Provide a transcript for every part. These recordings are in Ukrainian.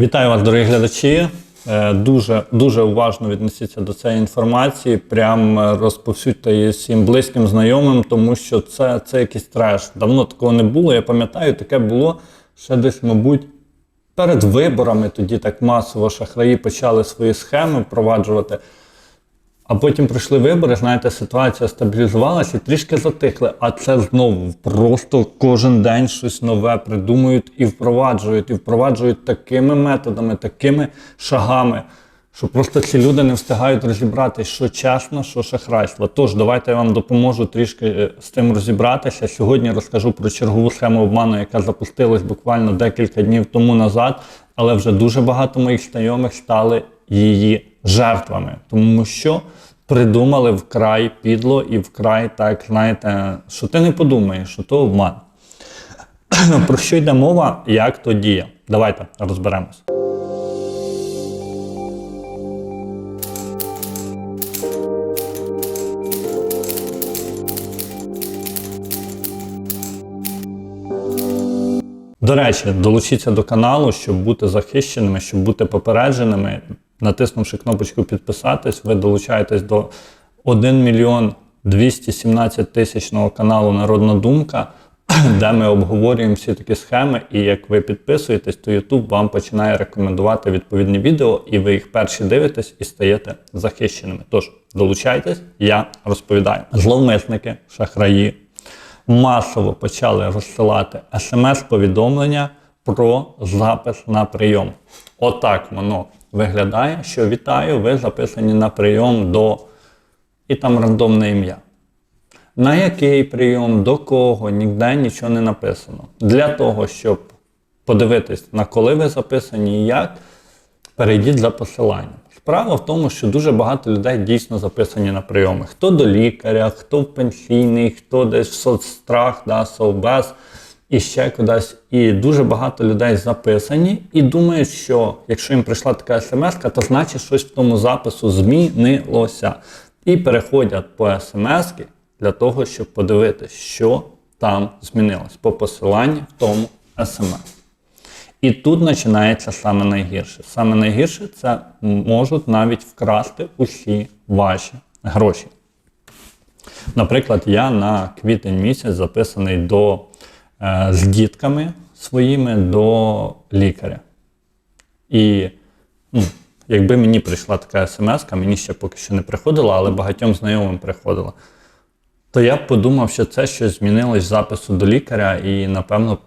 Вітаю вас, дорогі глядачі. Е, Дуже дуже уважно віднесіться до цієї інформації. Прям е, розповсюдьте її всім близьким знайомим, тому що це, це якийсь треш. Давно такого не було. Я пам'ятаю, таке було ще десь, мабуть, перед виборами. Тоді так масово шахраї почали свої схеми впроваджувати. А потім прийшли вибори, знаєте, ситуація стабілізувалася і трішки затихли. А це знову просто кожен день щось нове придумують і впроваджують, і впроваджують такими методами, такими шагами, що просто ці люди не встигають розібрати, що чесно, що шахрайство. Тож давайте я вам допоможу трішки е, з тим розібратися. Сьогодні розкажу про чергову схему обману, яка запустилась буквально декілька днів тому назад, але вже дуже багато моїх знайомих стали її жертвами, тому що придумали вкрай підло і вкрай так, знаєте, що ти не подумаєш, що то обман. Про що йде мова, як то діє? Давайте розберемось. До речі, долучіться до каналу, щоб бути захищеними, щоб бути попередженими. Натиснувши кнопочку підписатись, ви долучаєтесь до 1 мільйон 217 тисячного каналу Народна Думка, де ми обговорюємо всі такі схеми. І як ви підписуєтесь, то YouTube вам починає рекомендувати відповідні відео, і ви їх перші дивитесь і стаєте захищеними. Тож долучайтесь, я розповідаю. Зловмисники, шахраї масово почали розсилати смс-повідомлення про запис на прийом. Отак воно виглядає, що вітаю, ви записані на прийом до і там рандомне ім'я. На який прийом, до кого, ніде нічого не написано. Для того, щоб подивитись, на коли ви записані і як, перейдіть за посиланням. Справа в тому, що дуже багато людей дійсно записані на прийоми. Хто до лікаря, хто в пенсійний, хто десь в соцстрах, да, совбез і ще кудись. І дуже багато людей записані і думають, що якщо їм прийшла така смс, то значить щось в тому запису змінилося. І переходять по смс для того, щоб подивитися, що там змінилось по посиланню в тому смс. І тут починається саме найгірше. Саме найгірше це можуть навіть вкрасти усі ваші гроші. Наприклад, я на квітень місяць записаний до, з дітками своїми до лікаря. І ну, якби мені прийшла така смс, мені ще поки що не приходила, але багатьом знайомим приходила, то я б подумав, що це щось змінилось з запису до лікаря, і, напевно,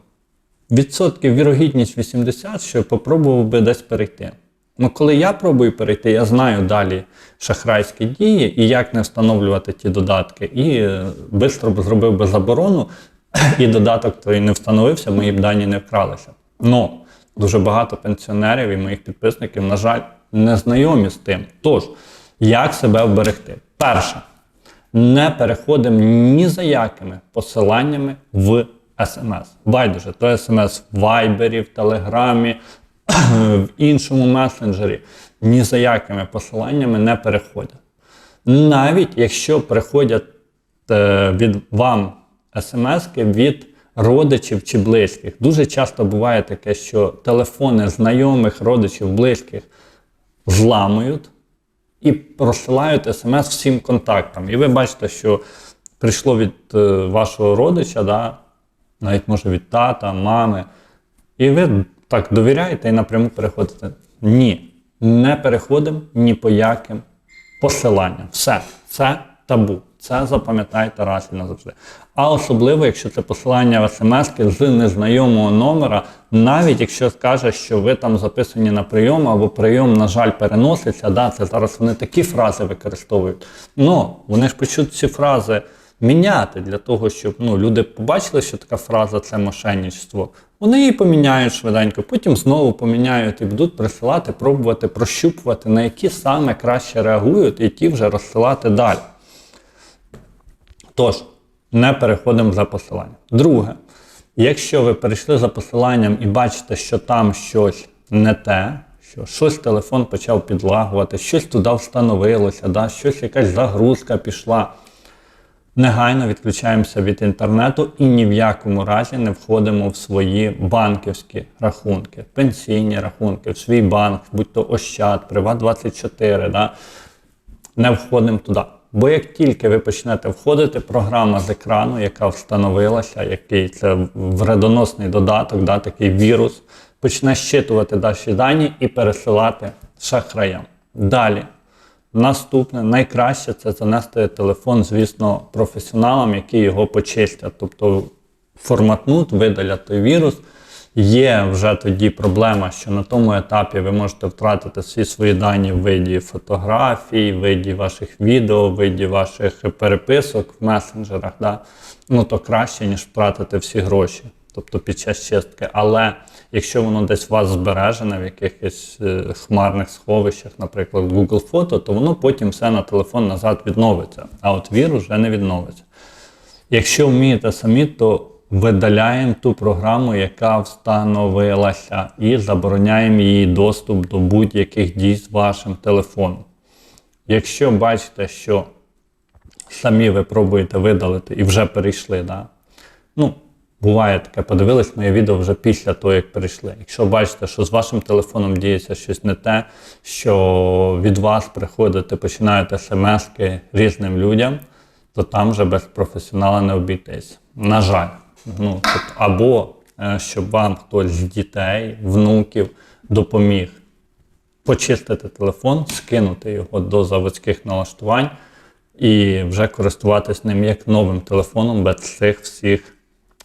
відсотків вірогідність 80, що попробував би десь перейти. Ну, коли я пробую перейти, я знаю далі шахрайські дії і як не встановлювати ті додатки. І швидко б зробив би заборону, і додаток той не встановився, мої б дані не вкралися. Ну, дуже багато пенсіонерів і моїх підписників, на жаль, не знайомі з тим. Тож, як себе вберегти? Перше, не переходимо ні за якими посиланнями в смс. Байдуже, то смс в Вайбері, в Телеграмі, в іншому месенджері. Ні за якими посиланнями не переходять. Навіть якщо приходять е, від вам смски від родичів чи близьких. Дуже часто буває таке, що телефони знайомих, родичів, близьких зламують і розсилають смс всім контактам. І ви бачите, що прийшло від е, вашого родича, да, навіть може від тата, мами, і ви так довіряєте і напряму переходите. Ні, не переходимо ні по яким посиланням. Все, це табу. Це запам'ятайте раз і назавжди. А особливо, якщо це посилання в смс з незнайомого номера, навіть якщо скаже, що ви там записані на прийом, або прийом, на жаль, переноситься, да, це зараз вони такі фрази використовують. Ну, вони ж почнуть ці фрази міняти для того, щоб ну, люди побачили, що така фраза це мошенничество. Вони її поміняють швиденько, потім знову поміняють і будуть присилати, пробувати прощупувати, на які саме краще реагують, і ті вже розсилати далі. Тож, не переходимо за посиланням. Друге, якщо ви перейшли за посиланням і бачите, що там щось не те, що щось телефон почав підлагувати, щось туди встановилося, да, щось якась загрузка пішла, Негайно відключаємося від інтернету і ні в якому разі не входимо в свої банківські рахунки, пенсійні рахунки, в свій банк, будь то Ощад, Приват24, да? не входимо туди. Бо як тільки ви почнете входити, програма з екрану, яка встановилася, який це вредоносний додаток, да, такий вірус, почне щитувати ваші дані і пересилати шахраям. Далі. Наступне, найкраще це занести телефон, звісно, професіоналам, які його почистять. Тобто форматнуть, видалять той вірус. Є вже тоді проблема, що на тому етапі ви можете втратити всі свої дані в виді фотографій, в виді ваших відео, в виді ваших переписок в месенджерах. Да? Ну то краще, ніж втратити всі гроші, тобто під час чистки. Але якщо воно десь у вас збережене в якихось е, хмарних сховищах, наприклад, Google Фото, то воно потім все на телефон назад відновиться. А от вірус вже не відновиться. Якщо вмієте самі, то видаляємо ту програму, яка встановилася, і забороняємо її доступ до будь-яких дій з вашим телефоном. Якщо бачите, що самі ви пробуєте видалити і вже перейшли, да? ну, буває таке, подивились моє відео вже після того, як перейшли. Якщо бачите, що з вашим телефоном діється щось не те, що від вас приходити, починають смски різним людям, то там вже без професіонала не обійтись. На жаль. Ну, тобто, або е, щоб вам хтось з дітей, внуків допоміг почистити телефон, скинути його до заводських налаштувань і вже користуватись ним як новим телефоном без цих всіх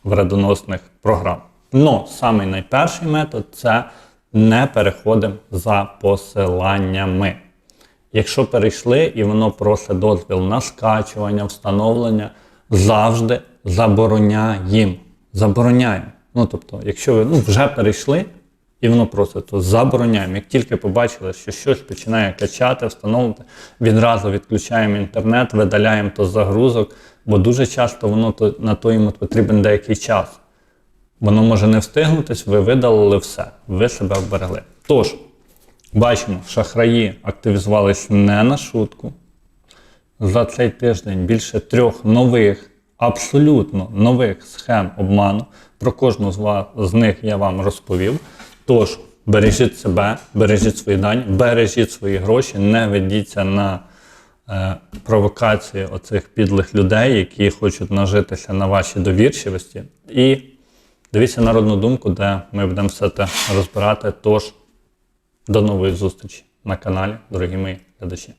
вредоносних програм. Ну, самий найперший метод це не переходимо за посиланнями. Якщо перейшли і воно просить дозвіл на скачування, встановлення, завжди забороняємо. Забороняємо. Ну, тобто, якщо ви ну, вже перейшли і воно просить, то забороняємо. Як тільки побачили, що щось починає качати, встановлювати, відразу відключаємо інтернет, видаляємо то загрузок, бо дуже часто воно то, на то йому потрібен деякий час. Воно може не встигнутись, ви видалили все, ви себе вберегли. Тож, бачимо, шахраї активізувались не на шутку. За цей тиждень більше трьох нових, абсолютно нових схем обману. Про кожну з, вас, з них я вам розповів. Тож, бережіть себе, бережіть свої дані, бережіть свої гроші, не ведіться на е, провокації оцих підлих людей, які хочуть нажитися на вашій довірчивості. І дивіться народну думку, де ми будемо все це розбирати. Тож, до нової зустрічі на каналі, дорогі мої глядачі.